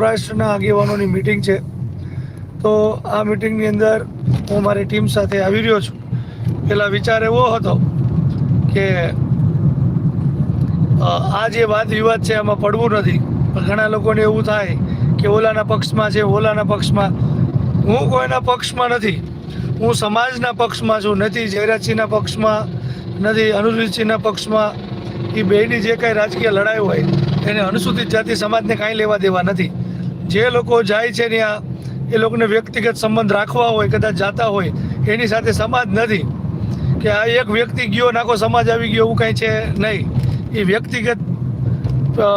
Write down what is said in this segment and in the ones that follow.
સૌરાષ્ટ્રના આગેવાનોની મિટિંગ છે. તો આ મિટિંગની અંદર હું મારી ટીમ સાથે આવી રહ્યો છું. પહેલાં વિચાર એવો હતો કે આ જે વાદ વિવાદ છે એમાં પડવું નથી. પણ ઘણા લોકોને એવું થાય કે ઓલાના પક્ષમાં છે, ઓલાના પક્ષમાં. હું કોઈના પક્ષમાં નથી. હું સમાજના પક્ષમાં છું, નથી જયરાજસિંહના પક્ષમાં, નથી અનુસૂચિતસિંહના પક્ષમાં. એ બેની જે કાંઈ રાજકીય લડાઈ હોય, એને અનુસૂચિત જાતિ સમાજને કાંઈ લેવા દેવા નથી. જે લોકો જાય છે ત્યાં, એ લોકોને વ્યક્તિગત સંબંધ રાખવા હોય, કદાચ જાતા હોય, એની સાથે સમાજ નથી. કે આ એક વ્યક્તિ ગયો નાખો સમાજ આવી ગયો એવું કાંઈ છે નહીં. એ વ્યક્તિગત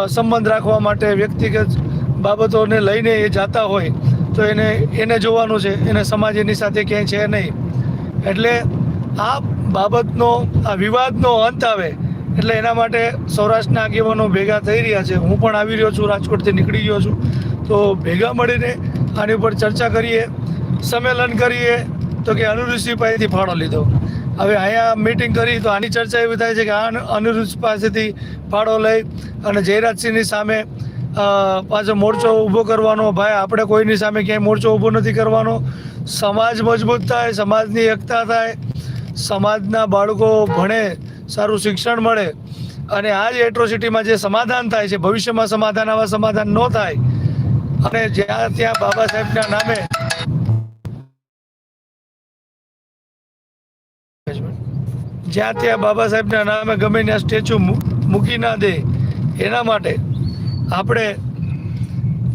સંબંધ રાખવા માટે વ્યક્તિગત બાબતોને લઈને એ જાતા હોય, તો એને એને જોવાનું છે. એને સમાજ એની સાથે ક્યાંય છે નહીં. એટલે આ બાબતનો, આ વિવાદનો અંત આવે, એટલે એના માટે સૌરાષ્ટ્રના આગેવાનો ભેગા થઈ રહ્યા છે. હું પણ આવી રહ્યો છું, રાજકોટથી નીકળી ગયો છું. તો ભેગા મળીને આની ઉપર ચર્ચા કરીએ, સંમેલન કરીએ, તો કે અનુરુચિ પાસેથી ફાળો લીધો. હવે અહીંયા મીટિંગ કરી તો આની ચર્ચા એવી થાય છે કે આ અનુરૂષ પાસેથી ફાળો લઈ અને જયરાજસિંહની સામે પાછો મોરચો ઊભો કરવાનો, ભાઈ, આપણે કોઈની સામે ક્યાંય મોરચો ઊભો નથી કરવાનો. સમાજ મજબૂત થાય, સમાજની એકતા થાય, સમાજના બાળકો ભણે, સારું શિક્ષણ મળે અને આ જ એટ્રોસિટીમાં જે સમાધાન થાય છે, ભવિષ્યમાં સમાધાન, આવા સમાધાન ન થાય અને જ્યાં ત્યાં બાબા સાહેબના નામે જ્યાં ત્યાં બાબા સાહેબના નામે ગમે ત્યાં સ્ટેચ્યુ મૂકી ના દે, એના માટે આપણે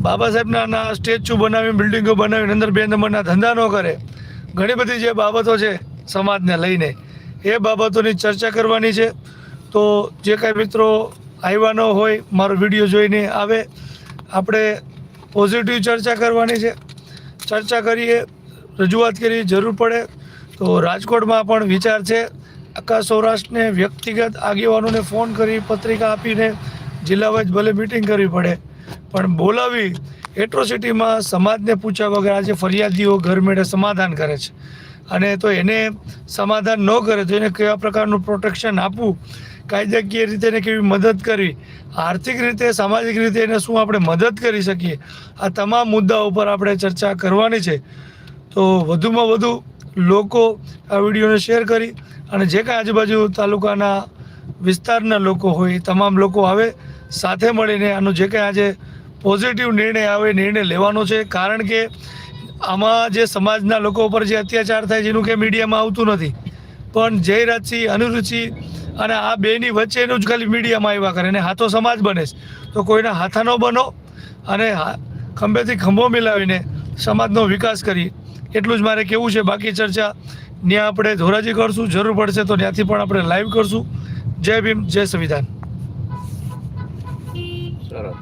બાબા સાહેબના ના સ્ટેચ્યુ બનાવી બિલ્ડિંગો બનાવીને, અંદર બે નંબરના ધંધા ન કરે. ઘણી બધી જે બાબતો છે સમાજને લઈને, એ બાબતોની ચર્ચા કરવાની છે. તો જે કાંઈ મિત્રો આવ્યા ન હોય, મારો વીડિયો જોઈને આવે, આપણે પોઝિટિવ ચર્ચા કરવાની છે. ચર્ચા કરીએ, રજૂઆત કરી જરૂર પડે તો રાજકોટમાં પણ વિચાર છે. આખા સૌરાષ્ટ્રને વ્યક્તિગત આગેવાનોને ફોન કરી, પત્રિકા આપીને જિલ્લા વાઇઝ ભલે મિટિંગ કરવી પડે, પણ બોલાવી. એટ્રોસિટીમાં સમાજને પૂછ્યા વગર આજે ફરિયાદીઓ ઘર મેળે સમાધાન કરે છે. અને તો એને સમાધાન ન કરે તો એને કેવા પ્રકારનું પ્રોટેક્શન આપવું? કાયદાકીય રીતે એને કેવી મદદ કરવી, આર્થિક રીતે, સામાજિક રીતે એને શું આપણે મદદ કરી શકીએ, આ તમામ મુદ્દા ઉપર આપણે ચર્ચા કરવાની છે. તો વધુમાં વધુ લોકો આ વિડીયોને શેર કરી અને જે કાંઈ આજુબાજુ તાલુકાના વિસ્તારના લોકો હોય તમામ લોકો આવે, સાથે મળીને આનો જે કાંઈ આજે પોઝિટિવ નિર્ણય આવે નિર્ણય લેવાનો છે. કારણ કે આમાં જે સમાજના લોકો ઉપર જે અત્યાચાર થાય એનું કે મીડિયામાં આવતું નથી. પણ જયરાજસિંહ, અનુરુચિ અને આ બેની વચ્ચેનું જ ખાલી મીડિયામાં આવ્યા કરે અને હાથો સમાજ બને તો કોઈના હાથા ન બનો અને ખંભેથી ખંભો મિલાવીને સમાજનો વિકાસ કરી એટલું જ મારે કહેવું છે. બાકી ચર્ચા ત્યાં આપણે ધોરાજી કરશું. જરૂર પડશે તો ત્યાંથી પણ આપણે લાઈવ કરશું. જય ભીમ, જય સંવિધાન. સરસ.